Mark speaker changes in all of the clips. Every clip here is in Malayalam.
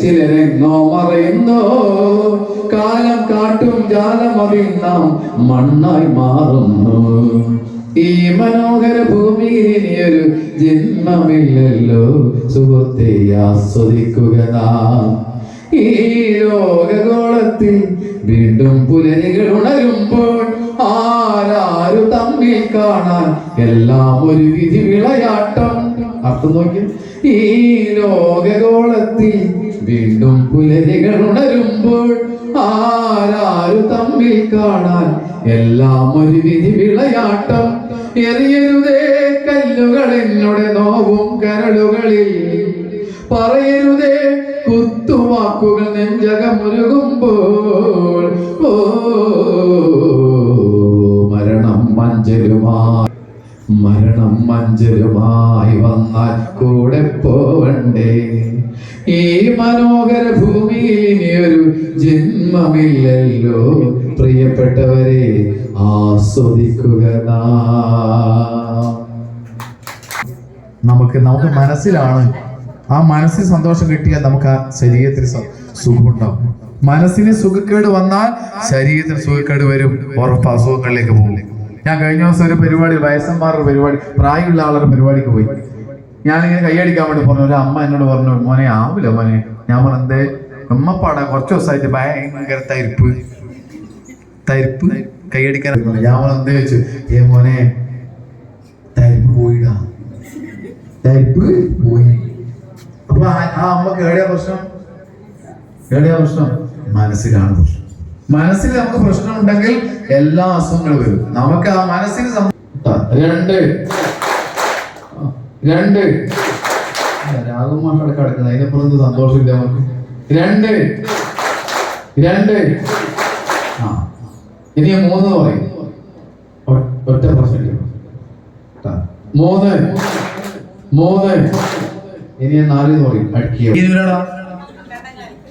Speaker 1: ചിലരെങ്ങോ മറയുന്നു കാലം കാട്ടും ജാലം നാം മണ്ണായി മാറുന്നു. ഈ മനോഹര ഭൂമിയിൽ ഇനിയൊരു ജന്മമില്ലല്ലോ. സുഹൃത്തെ ആസ്വദിക്കുക നാം. ഈ ലോകഗോളത്തിൽ വീണ്ടും പുലരികൾ ഉണരുമ്പോൾ ആരാരു തമ്മിൽ കാണാൻ എല്ലാം ഒരു വിധി വിളയാട്ടം. അർത്ഥം നോക്കി ഈ ലോകഗോളത്തിൽ വീണ്ടും പുലരികൾ ഉണരുമ്പോൾ ആരാരു തമ്മിൽ കാണാൻ എല്ലാം ഒരു വിധി വിളയാട്ടം. എറിയരുതേ കല്ലുകൾ എന്നോട് നോവും കരളുകളിൽ. പറയരുതേ കുത്തുവാക്കുകൾ നെഞ്ചകമുരുകുമ്പോൾ ഓ മരണം മഞ്ചരുമായി മരണം മഞ്ചരുമായി വന്നാൽ കൂടെ പോവണ്ടേ? ഈ മനോഹര ഭൂമിയിൽ ഒരു ജന്മമില്ലല്ലോ. പ്രിയപ്പെട്ടവരെ ആസ്വദിക്കുക
Speaker 2: നമുക്ക് നമുക്ക് മനസ്സിലാണ്. ആ മനസ്സിൽ സന്തോഷം കിട്ടിയാൽ നമുക്ക് ആ ശരീരത്തിൽ സുഖമുണ്ടാവും. മനസ്സിന് സുഖക്കേട് വന്നാൽ ശരീരത്തിന് സുഖക്കേട് വരും. ഉറപ്പ് അസുഖങ്ങളിലേക്ക് പോകും. ഞാൻ കഴിഞ്ഞ ദിവസം ഒരു പരിപാടി വയസ്സന്മാരുടെ പരിപാടി പ്രായമുള്ള ആളുടെ പരിപാടിക്ക് പോയി. ഞാനിങ്ങനെ കൈയടിക്കാൻ വേണ്ടി പറഞ്ഞു. ഒരു അമ്മ എന്നോട് പറഞ്ഞു മോനെ ആവില്ല മോനെ. ഞാൻ പറഞ്ഞത് ഉമ്മപ്പാടാ കുറച്ച് ദിവസമായിട്ട് ഭയങ്കര തരിപ്പ്. തരിപ്പ്? കൈയടിക്കാൻ ഞാൻ പറഞ്ഞു എന്തേ? വെച്ചു ഏ മോനെ തരിപ്പ് പോയിടാ. തരിപ്പ് പോയി. അപ്പൊ ആ അമ്മയ്ക്ക് എവിടെയാ പ്രശ്നം? എവിടെയാ പ്രശ്നം? മനസ്സിലാണ് പ്രശ്നം. മനസ്സിൽ നമുക്ക് പ്രശ്നം ഉണ്ടെങ്കിൽ എല്ലാ അസുഖങ്ങളും വരും. നമുക്ക് ആ മനസ്സിന്
Speaker 1: രണ്ട്. രണ്ട്.
Speaker 2: രാഘവന്മാരുടെ കിടക്കുന്നത്. അതിനപ്പുറം എന്ത് സന്തോഷമില്ല നമുക്ക്.
Speaker 1: രണ്ട്. രണ്ട്.
Speaker 2: ആ.
Speaker 1: ഇനി മൂന്ന് പറയും. ഒറ്റ പ്രശ്നം
Speaker 2: ട്ടാ.
Speaker 1: മൂന്ന്. മൂന്ന്.
Speaker 2: ഇനി നാല് എന്ന് പറയും. അടിക്കുക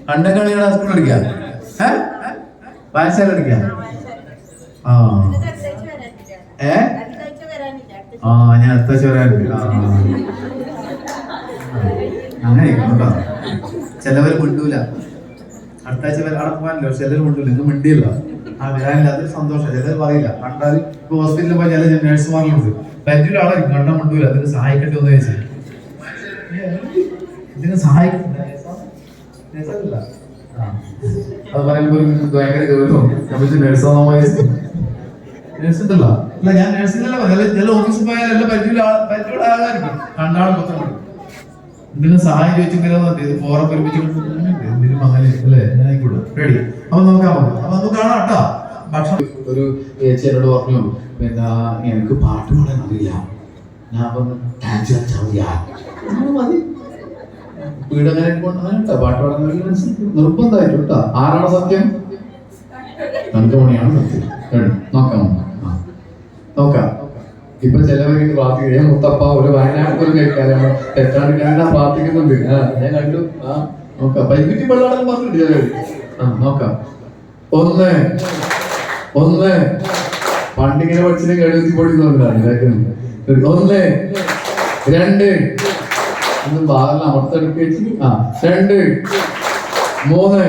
Speaker 2: അണ്ടക്കളിയുടെ സ്കൂൾ അടിക്കുക വായനശാല അടിക്കുക ആ. ഏ? ആ ഞാൻ അടുത്ത ആഴ്ച വരാനുണ്ട് ആ. അങ്ങനെ കേട്ടോ. ചിലവർ മിണ്ടൂല. അടുത്താഴ്ച വരെ അവിടെ പോകാനല്ലോ. ചിലർ മിണ്ടൂല. ഇന്ന് മിണ്ടിയില്ല. ആ വരാനില്ല. അതൊരു സന്തോഷം. ചിലർ പറയില്ല. കണ്ടാൽ ഇപ്പൊ ഹോസ്പിറ്റലിൽ പോയി ചില നേഴ്സുമാരുണ്ട് പറ്റിയ ആളെ കണ്ടാൽ മിണ്ടൂല. അതിന് സഹായിക്കട്ടെ എന്ന് ചോദിച്ചു ഇതിന്. ആ. അത് പറയുമ്പോൾ ഭയങ്കര ഗൗരവം. നഴ്സാണോ നഴ്സുണ്ടല്ലോ അല്ല ഞാൻ നഴ്സിംഗല്ല പറയാം ചില ഓഫീസിൽ പോയാൽ എല്ലാം പരിചയമുള്ള പരിചയമുള്ള ആളായിരിക്കും കണ്ടാളും മൊത്തം എന്തെങ്കിലും സഹായം ചോദിച്ചെങ്കിലും ഫോറം പരിപ്പിച്ചുകൊണ്ട് എന്തിനും അങ്ങനെ അല്ലേ? ഞാൻ ആയിക്കോട്ടെ. റെഡി അപ്പൊ നോക്കാം അപ്പൊ നമുക്ക് കാണാം കേട്ടോ. ഭക്ഷണം.
Speaker 1: ഒരു ചേച്ചി എന്നോട് പറഞ്ഞു എന്താ എനിക്ക് പാട്ട് പാടാൻ അറിയില്ല. ഞാൻ പറഞ്ഞു ഡാൻസ് കളിച്ചാൽ ഞാൻ മതി. വീടങ്ങനെ അങ്ങനെ കേട്ടോ. പാട്ട് പാടാൻ നിർബന്ധമായിട്ടും കേട്ടോ. ആരാണ് സത്യം? തങ്കമണിയാണ് സത്യം. കേട്ടോ നോക്കാം. നോക്കാം. ഇപ്പൊ ചിലവർക്ക് പ്രാർത്ഥിക്കുക ഞാൻ മുത്തപ്പ ഒരു വയനാട് ഒരു കേൾക്കാനാണ് തെറ്റാണ്ടിക്കാൻ പ്രാർത്ഥിക്കുന്നുണ്ട്. ഞാൻ കണ്ടു. ആ നോക്കാം. പൈപ്പിറ്റി വെള്ളാണെന്ന് പറഞ്ഞിട്ട് ചിലവര് ആ നോക്കാം. ഒന്ന് ഒന്ന്. പണ്ടിങ്ങനെ പഠിച്ചിട്ട് കഴുകി പൊടിക്കുന്നവരാണ് കേൾക്കുന്നത് ഒന്ന് രണ്ട്. ഒന്ന് ഭാഗം അമർത്തെടുക്കുക വെച്ച്. ആ രണ്ട്. മൂന്ന്.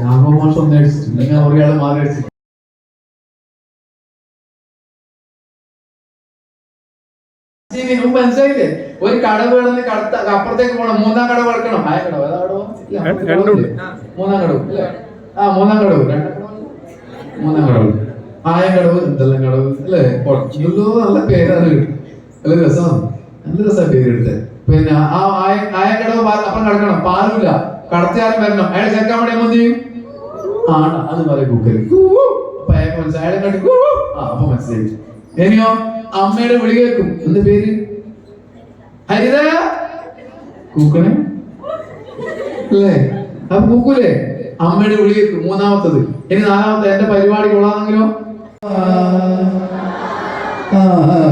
Speaker 1: രാഘവമാഷം ഒന്ന് ഞാൻ നിങ്ങൾ ഒരാളെ മാറി മനസ്സിലായില്ലേ? ഒരു കടവ് കിടന്ന് കടത്ത അപ്പുറത്തേക്ക് പോകണം മൂന്നാം കടവ് കിടക്കണം ആയ കടവ് അപ്പുറത്തെ കടവില്ലേ? മൂന്നാം കടവ് അല്ലേ ആ മൂന്നാം കടവ് മൂന്നാം കടവ് ആയ കടവ് എന്തെല്ലാം കടവ് അല്ലേ? കുറച്ചല്ലോ നല്ല പേരാണ്. നല്ല രസമാണ് നല്ല രസമാണ് പേരെടുത്ത് പിന്നെ ആ ആയ ആയ കടവ് പാ- അപ്പുറം കിടക്കണം. പാലില്ല കടത്തിയാലും വരണം. അയാൾ ചേർക്കാൻ വേണ്ടി എന്ത് ചെയ്യും? ആണ്. അത് പറയും കുക്കറി അപ്പൊ അയാൾക്ക് മനസ്സിലായി. അയാളെ കണ്ടു ആ അപ്പൊ മനസ്സിലായി. ഇനിയോ? അമ്മയുടെ വിളി കേൾക്കും. എന്ത് പേര്? ഹരിത? കൂക്കണേ? അല്ലേ? അപ്പൊ കൂക്കൂലേ? അമ്മയുടെ വിളി കേൾക്കും മൂന്നാമത്തത്. ഇനി നാലാമത്തെ എന്റെ പരിപാടി കൊള്ളാന്നെങ്കിലോ മുസ്തഫിക്ക്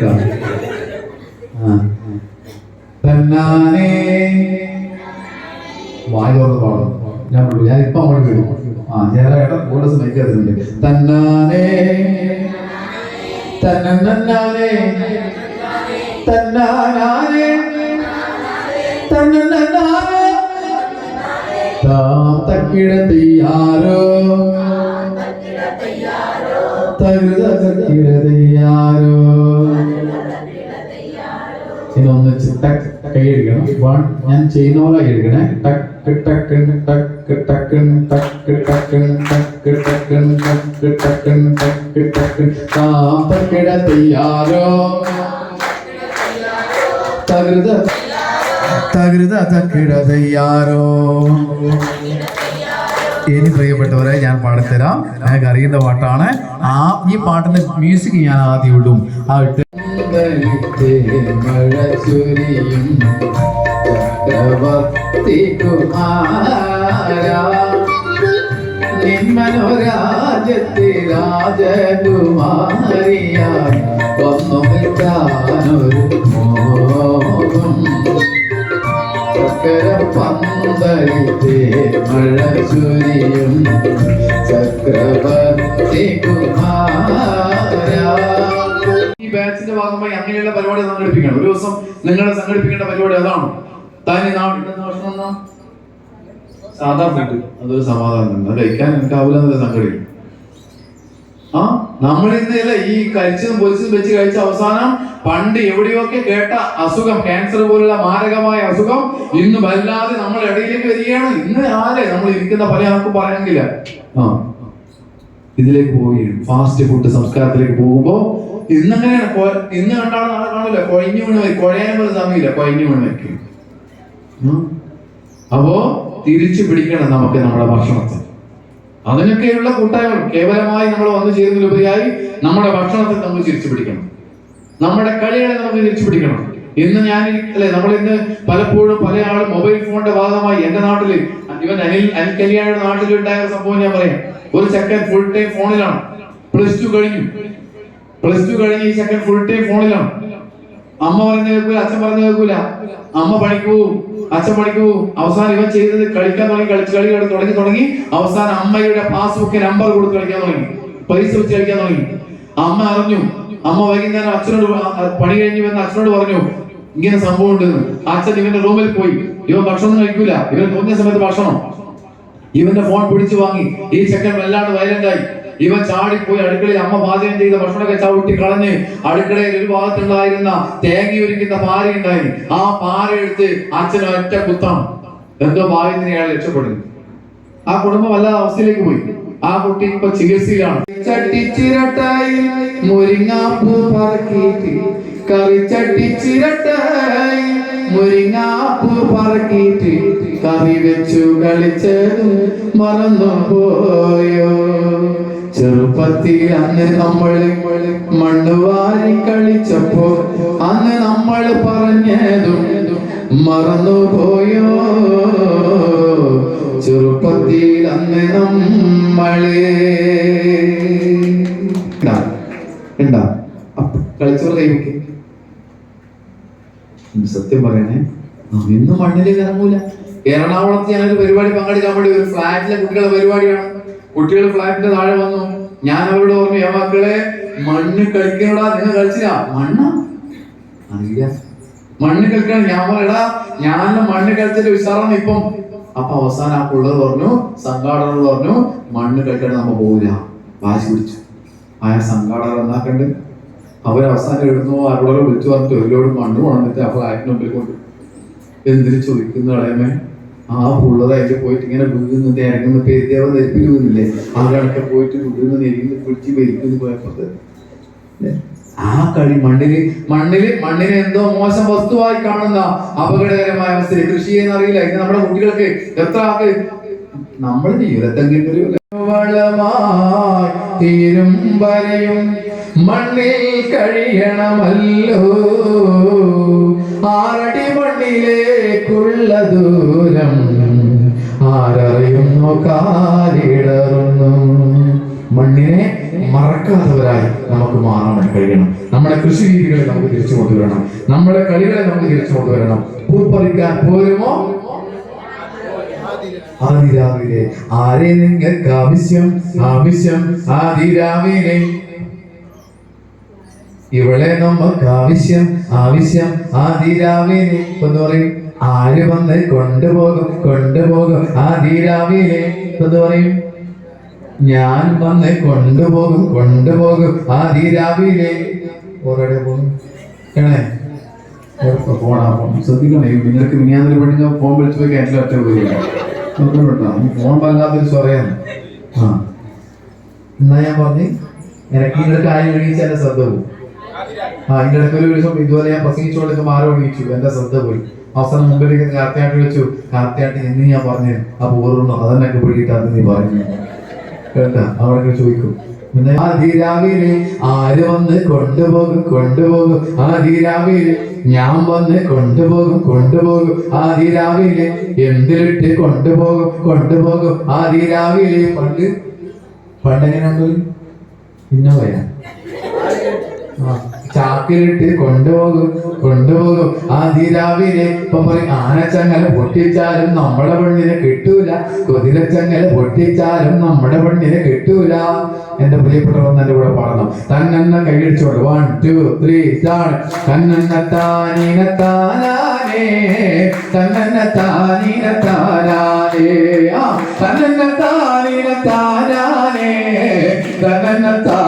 Speaker 1: ആ. തന്നാനേ വായ തുറന്ന് പാടും. ഞാൻ പാടും ഞാൻ ഇപ്പൊ അങ്ങോട്ട് വിടും. ആ ഞാൻ കൂടെ സമയത്ത് തന്നാനേ തന്നന്നാനേ തന്നാനാനേ തന്നന്നാനേ താം തക്കിടത്തിയാരോ തകൃത തക്കിടത്തിയാരോ ഇനി ഒന്നിച്ച് ടക്ക് കൈ എടുക്കണം വൺ ഞാൻ ചെയ്യുന്ന പോലെ കൈ ടക്ക് ടക്ക് ടക്ക് ടക്ക് ടക്ക് ടക്ക് ടക്ക് ടക്ക് ടക്ക് ടക്ക് ടക്ക് ടക്ക് ടക്കൺ തയ്യാറോ തകൃത
Speaker 2: തകൃത തക്കിട തയ്യാറോ ഇനി പ്രിയപ്പെട്ടവരെ ഞാൻ പാടിത്തരാം ഞങ്ങൾക്ക് അറിയുന്ന പാട്ടാണ് ആ ഈ പാട്ടിന്റെ മ്യൂസിക് ഞാൻ ആദ്യം ഇടും ആ ഇട്ട്
Speaker 1: മഴ ചൊരിയും രാജകുമാരിയായി വന്നു നിൽക്കാനൊരു മോഹം ചക്രപന്തലിത്തെ മഴ ചൊരിയും ചക്രവർത്തി കുമാര അങ്ങനെയുള്ള പരിപാടി സംഘടിപ്പിക്കണം. ഒരു ദിവസം നിങ്ങൾ സംഘടിപ്പിക്കേണ്ട പരിപാടി അതാണ്. താനി നാട് ഇടുന്ന ഭക്ഷണം സാധാ ഫുഡ് അതൊരു സമാധാനം. അത് കഴിക്കാൻ എനിക്കാവില്ല ആവില്ല സംഘടി ആ നമ്മൾ ഈ കഴിച്ചതും പൊരിച്ചതും വെച്ച് കഴിച്ച അവസാനം പണ്ട് എവിടെയൊക്കെ കേട്ട അസുഖം ക്യാൻസർ പോലുള്ള മാരകമായ അസുഖം ഇന്ന് വല്ലാതെ നമ്മൾ ഇടയിലേക്ക് വരികയാണ്. ഇന്ന് ആരെ നമ്മൾ ഇരിക്കുന്ന പല ആൾക്കും പറയാനില്ല ആ ഇതിലേക്ക് പോവുകയാണ്. ഫാസ്റ്റ് ഫുഡ് സംസ്കാരത്തിലേക്ക് പോകുമ്പോ ഇന്നങ്ങനെയാണ് ഇന്ന് കണ്ടാണ് നാളെ കാണില്ല കൊഴിഞ്ഞു വീണ് വരും കൊഴയാൻ പോലും സമയമില്ല. കൊഴിഞ്ഞു വീണ് വയ്ക്കും അപ്പോ തിരിച്ചു പിടിക്കണം നമുക്ക് നമ്മുടെ ഭക്ഷണത്തെ. അതിനൊക്കെയുള്ള കൂട്ടായ്മ കേവലമായി നമ്മൾ വന്നു ചേരുന്നതിലുപരിയായി നമ്മുടെ ഭക്ഷണത്തെ നമ്മൾ തിരിച്ചു പിടിക്കണം. നമ്മുടെ കളികളെ നമുക്ക് തിരിച്ചു പിടിക്കണം. ഇന്ന് ഞാൻ അല്ലെ നമ്മൾ ഇന്ന് പലപ്പോഴും പല ആളും മൊബൈൽ ഫോണിന്റെ ഭാഗമായി എന്റെ നാട്ടിൽ ഇവൻ അനിൽ അനിൽ കല്യാണിയുടെ നാട്ടിലുണ്ടായ സംഭവം ഞാൻ പറയാം. ഒരു ചെക്കൻ ഫുൾ ടൈം ഫോണിലാണ്. പ്ലസ് ടു കഴിഞ്ഞു. പ്ലസ് ടു കഴിഞ്ഞ് ഈ സെക്കൻഡ് ഫുൾ ടൈം ഫോണിലാണ്. അമ്മ പറഞ്ഞു കേൾക്കൂല അച്ഛൻ പറഞ്ഞു കേൾക്കൂല. അമ്മ പണിക്ക് പോവും അച്ഛൻ പണിക്ക് പോവും. അവസാനം ഇവൻ ചെയ്തത് കളിക്കാൻ തുടങ്ങി കളിച്ച് കളി തുടങ്ങി തുടങ്ങി. അവസാനം അമ്മയുടെ പാസ്ബുക്ക് നമ്പർ കൊടുത്ത് കളിക്കാൻ തുടങ്ങി. പൈസ വെച്ച് കളിക്കാൻ തുടങ്ങി. അമ്മ അറിഞ്ഞു. അമ്മ വൈകുന്നേരം അച്ഛനോട് പണി കഴിഞ്ഞു എന്ന് അച്ഛനോട് പറഞ്ഞു ഇങ്ങനെ സംഭവം ഉണ്ടെന്ന് അച്ഛൻ ഇവന്റെ റൂമിൽ പോയി. ഇവൻ ഭക്ഷണം കഴിക്കൂല. ഇവൻ തോന്നിയ സമയത്ത് ഭക്ഷണം. ഇവന്റെ ഫോൺ പിടിച്ചു വാങ്ങി. ഈ ചെക്കൻ വല്ലാണ്ട് വയലന്റ് ആയി. ഇവൻ ചാടിപ്പോയി അടുക്കളയിൽ അമ്മ പാചകം ചെയ്ത ഭക്ഷണമൊക്കെ ചവിട്ടി കളഞ്ഞ് അടുക്കളയിൽ ഒരു ഭാഗത്തുണ്ടായിരുന്ന തേങ്ങ ഒരുക്കുന്ന പാര ഉണ്ടായി. ആ പാര എടുത്ത് അച്ഛൻ ഒറ്റ കുത്താം എന്തോ ഭാഗ്യത്തിന് അയാൾ രക്ഷപ്പെടുന്നു. ആ കുടുംബം വല്ലാതെ അവസ്ഥയിലേക്ക് പോയി. ആ കുട്ടി ഇപ്പൊ ചികിത്സയിലാണ്. ചട്ടിച്ചിരട്ടായി മുരിങ്ങാപ്പൂ പറക്കിയിട്ട്. കറിച്ചട്ടിച്ചിരട്ടായി മുരിങ്ങാപ്പൂ പറക്കിയിട്ട്. കറി വെച്ചു കളിച്ചത് മറന്നു പോയോ ചെറുപ്പത്തിൽ അന്ന് നമ്മൾ മണ്ണ് വാരി കളിച്ചപ്പോ അന്ന് നമ്മൾ പറഞ്ഞതും മറന്നുപോയോ? ചെറുപ്പത്തിൽ അന്ന് നമ്മളേ കൈവയ്ക്ക് സത്യം പറയണേ ഇന്ന് മണ്ണിലേക്ക് ഇറങ്ങൂല എറണാകുളത്ത് ഞാനൊരു പരിപാടി പങ്കെടുക്കാൻ വേണ്ടി ഒരു ഫ്ലാറ്റിലെ കുട്ടികളുടെ പരിപാടിയാണ്. കുട്ടികൾ ഫ്ലാറ്റിന്റെ താഴെ വന്നു. ഞാൻ അവരോട് പറഞ്ഞു "ഏ മക്കളെ മണ്ണ് കളിക്കണോടാ നിങ്ങൾ കളിച്ചില്ല മണ്ണ? മണ്ണ് കളിക്കണം ഞാൻ പറയടാ ഞാൻ മണ്ണ് കളിച്ചിട്ട് ഉഷാറാണ് ഇപ്പം. അപ്പൊ അവസാനം ആ പിള്ളേർ പറഞ്ഞു സംഘാടകർ പറഞ്ഞു മണ്ണ് കളിക്കണം നമ്മ പോവില്ല. വാശി പിടിച്ചു. ആ സംഘാടകർ എന്നാക്കണ്ട് അവരവസാനം എഴുതുന്നു ആരോടെ വിളിച്ചു പറഞ്ഞിട്ട് ഒരുപാട് മണ്ണ് കൊണ്ടിട്ട് ആ ഫ്ലാറ്റിന് മുമ്പിൽ കൊണ്ട് എന്തിനു ചോദിക്കുന്നു കളയമേ ആ അതിൽ പോയിട്ട് ഇങ്ങനെ വീഴുന്നു ഇറങ്ങുന്ന പെരുദേവ നെരുപ്പിൽ വീണില്ലേ? പോയിട്ട് വീഴുന്ന നെരുങ്ങി പിടിച്ച് മരിക്കുന്നു പോയപ്പോ ആ കളി മണ്ണിൽ മണ്ണിൽ മണ്ണിനെ എന്തോ മോശം വസ്തുവായി കാണുന്ന അപകടകരമായ അവസ്ഥയിൽ കൃഷി ചെയ്യുന്ന അറിയില്ല ഇത് നമ്മുടെ കുട്ടികൾക്ക് എത്ര ആൾക്ക്? നമ്മൾ വളമായി തീരും വരെയും. മണ്ണിൽ കഴിയണമല്ലോ. ആറടി മണ്ണിലേക്കുള്ള ദൂരം ആരറിയുന്നു കാലിടറുന്നു. മണ്ണിനെ
Speaker 2: മറക്കാത്തവരായി നമുക്ക് മാറാൻ കഴിയണം. നമ്മുടെ കൃഷി രീതികളെ നമുക്ക് തിരിച്ചു കൊണ്ടുവരണം. നമ്മുടെ കളികളെ നമുക്ക് തിരിച്ചു കൊണ്ടുവരണം. പൂപ്പറിക്കാൻ പോരുമോ? ആദിരാവിലെ. ആരെ നിങ്ങൾക്ക് ആവശ്യം? ആവശ്യം ആദിരാവിലെ. ഇവളെ നമുക്ക് ആവശ്യം ആവശ്യം. ആദിരാവിലെ എന്ന് പറയും ആര് വന്ന് കൊണ്ടുപോകും കൊണ്ടുപോകും. ആദിരാവിലെ എന്ന് പറയും ഞാൻ വന്ന് കൊണ്ടുപോകും കൊണ്ടുപോകും. ആദിരാവിലെ ഓരോ പോകും. നിങ്ങൾക്ക് മിനിയാന്നൊരു പെണ്ണിന് ഫോൺ വിളിച്ചു പോയി എന്റെ ഒറ്റ നോക്കണോട്ടോ ഫോൺ വാങ്ങാത്തൊരു സ്വറയാണ് ആ. എന്നാ ഞാൻ പറഞ്ഞു? എനിക്ക് ഇങ്ങനെ കാര്യം ശ്രദ്ധ പോകും ഇതിന്റെ ഇടയ്ക്ക് ഒരു ദിവസം ഇതുപോലെ ഞാൻ പ്രസംഗിച്ചുകൊണ്ടിരിക്കുമ്പോൾ ആരോ എണീച്ചു ശ്രദ്ധ പോയി. അവസാനം മുമ്പിലേക്ക് കാർത്തിയാട്ട് വെച്ചു കാർത്തിയാട്ട് എന്ന് ഞാൻ പറഞ്ഞു? ആ പൂർണ അതന്നെ പിടിയിട്ടാന്ന് നീ പറഞ്ഞു. കേട്ടാ? അവിടെ ചോദിക്കും. പിന്നെ അതിരാവിലെ ആര് വന്ന് കൊണ്ടുപോകും? കൊണ്ടുപോകും. അതിരാവിലെ ഞാൻ വന്ന് കൊണ്ടുപോകും. കൊണ്ടുപോകും. അതിരാവിലെ എന്തിലിട്ട് കൊണ്ടുപോകും? കൊണ്ടുപോകും. അതിരാവിലെ പണ്ട് പണ്ട് ഇന്ന ഇന്നോവയാ? ആ, ചാക്കിലിട്ട് കൊണ്ടുപോകും കൊണ്ടുപോകും. ആ അതിരാവിലെ ഇപ്പൊ പറയും ആനച്ചങ്ങല പൊട്ടിച്ചാലും നമ്മുടെ പെണ്ണിനെ കിട്ടൂല. കുതിരച്ചങ്ങല പൊട്ടിച്ചാലും നമ്മുടെ പെണ്ണിനെ കിട്ടൂല. എന്റെ പ്രിയപ്പെട്ടവർ എന്റെ കൂടെ പാടണം. തന്നെന്ന കൈയടിച്ചോളൂ വൺ ടു ത്രീ സ്റ്റാർട്ട് തന്നെന്ന താനീന താനാനേ തന്നെന്ന താനീന താനാനേ തന്നെന്ന താനീന താനാനേ തന്നെന്ന താനീന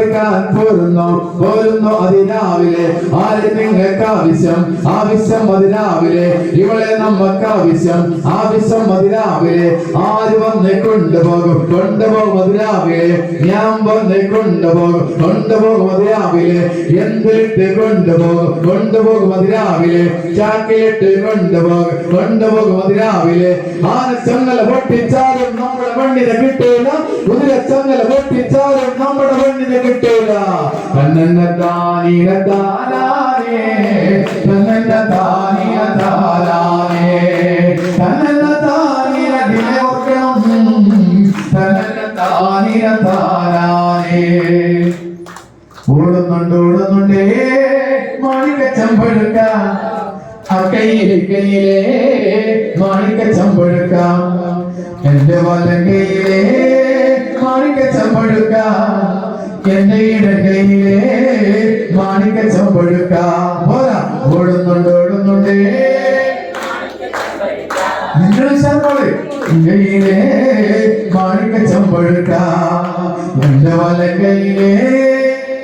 Speaker 2: പൂപ്പറിക്കാൻ പോരുന്നു? പോരുന്നു അതിരാവിലെ? ആര് നിങ്ങൾക്ക് ആവശ്യം? ആവശ്യം അതിരാവിലെ. ഇവളെ നമുക്ക് ആവശ്യം. ആവശ്യം അതിരാവിലെ. ആര് വന്ന് കൊണ്ടുപോകും? കൊണ്ടുപോകും അതിരാവിലെ. ഞാൻ വന്ന് കൊണ്ടുപോകും. കൊണ്ടുപോകും അതിരാവിലെ. എന്തിലിട്ട് കൊണ്ടുപോകും? കൊണ്ടുപോകും അതിരാവിലെ. ചാക്കിലിട്ട് കൊണ്ടുപോകും. കൊണ്ടുപോകും അതിരാവിലെ. ചങ്ങല പൊട്ടിച്ചാലും നമ്മുടെ മണ്ണിനെ കിട്ടൂല. കുതിരച്ചങ്ങല പൊട്ടിച്ചാലും നമ്മുടെ മണ്ണിനെ കണ്ണന്ന താനീന താനാനേ കണ്ണന്ന താനീന താനാനേ കണ്ണന്ന താനീന ദിനെ ഓർക്കണം. കണ്ണന്ന താനീന താനാനേ ഓടുന്നുണ്ട് ഓടുന്നുണ്ടേ മാണിക ചമ്പഴുക്ക ആ കയ്യിലെ മാണിക ചമ്പഴുക്ക എന്റെ വലങ്കയിലെ മാണിക ചമ്പഴുക്ക ഇടകയിലെ മാണിക്ക ചമ്പഴുക്ക പോരാ. ഓടുന്നുണ്ട് ഓടുന്നുണ്ടേ. നിങ്ങൾ ശർമ്മൾ കയ്യിലെ മാണിക്ക ചമ്പഴുക്ക എന്റെ വലങ്കയിലെ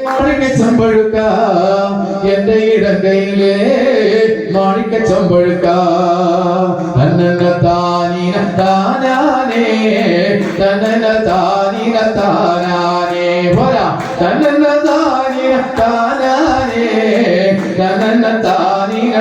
Speaker 2: മാണിക്ക ചമ്പഴുക്ക എന്റെ ഇടങ്കയിലെ മാണിക്ക ചമ്പഴുക്ക തന്നന താനീന താനാനേ തന്നന താനീന താനാനേ പോരാ തന്നന താനീന താനാനേ തന്നന താനീന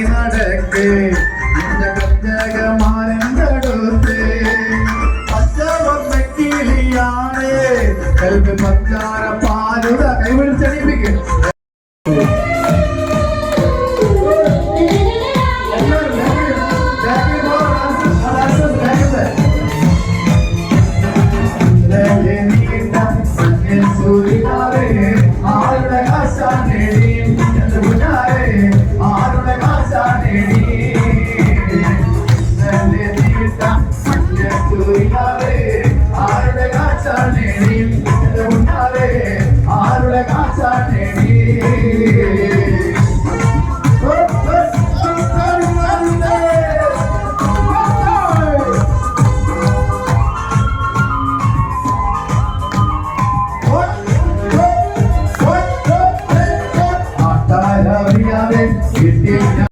Speaker 2: நடக்கு